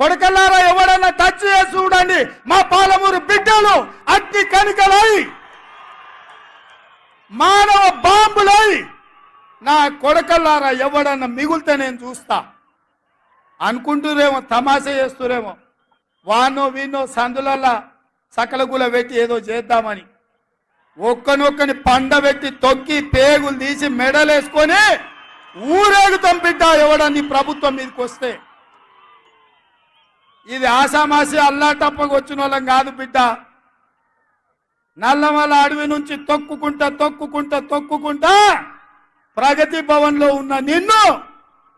కొడకల్లారా ఎవడన్నా టచ్ చేసి చూడండి. మా పాలమూరు బిడ్డలు అగ్ని కనికలై మానవ బాంబులై. నా కొడకల్లారా ఎవడన్నా మిగులుతే నేను చూస్తా. అనుకుంటురేమో తమాషా చేస్తురేమో. వానో వీనో సందులల్లా సకలగుల పెట్టి ఏదో చేద్దామని. ఒక్కనొక్కని పండబెట్టి తొక్కి పేగులు తీసి మెడలేసుకొని ఊరేగుతాం బిడ్డ ఎవడని ప్రభుత్వం మీదకి వస్తే ఇది ఆసామాసి అల్లాటప్పకు వచ్చిన వాళ్ళం కాదు బిడ్డ. నల్లమల అడవి నుంచి తొక్కుకుంటా తొక్కుకుంటా తొక్కుకుంటా ప్రగతి భవన్లో ఉన్న నిన్ను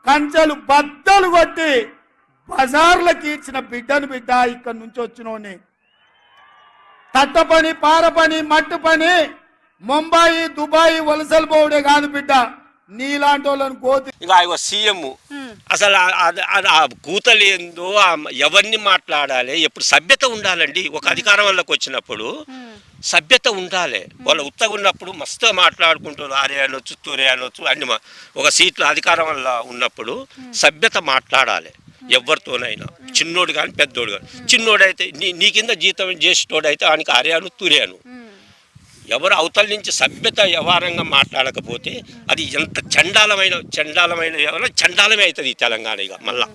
కంచెలు బద్దలు కొట్టి బజార్లకి ఇచ్చిన బిడ్డను బిడ్డ ఇక్కడ నుంచి వచ్చినోని తట్ట పని పార పని మట్టు పని ముంబాయి దుబాయ్ వలసలు పోవడే కాదు బిడ్డ. నీలాంటి వాళ్ళని కోతి ఇక ఆయన సీఎం. అసలు ఆ- ఆ- కూతలు ఏందో ఎవరిని మాట్లాడాలి ఎప్పుడు సభ్యత ఉండాలండి. ఒక అధికారం వల్లకి వచ్చినప్పుడు సభ్యత ఉండాలి. వాళ్ళు ఉత్తగా ఉన్నప్పుడు మస్తు మాట్లాడుకుంటారు. ఆరే అనొచ్చు తూరే అనొచ్చు అన్ని ఒక సీట్లో అధికారం వల్ల ఉన్నప్పుడు సభ్యత మాట్లాడాలి. ఎవరితోనైనా. చిన్నోడు కానీ పెద్దోడు కానీ చిన్నోడైతే నీ నీ కింద జీతం చేసేటోడైతే ఆయనకి అరియాను తురియాను ఎవరు అవతల నుంచి సభ్యత వ్యవహారంగా మాట్లాడకపోతే అది ఎంత చండాలమైన చండాలమైన ఎవరైనా చండాలమే అవుతుంది ఈ తెలంగాణ ఇక మళ్ళా.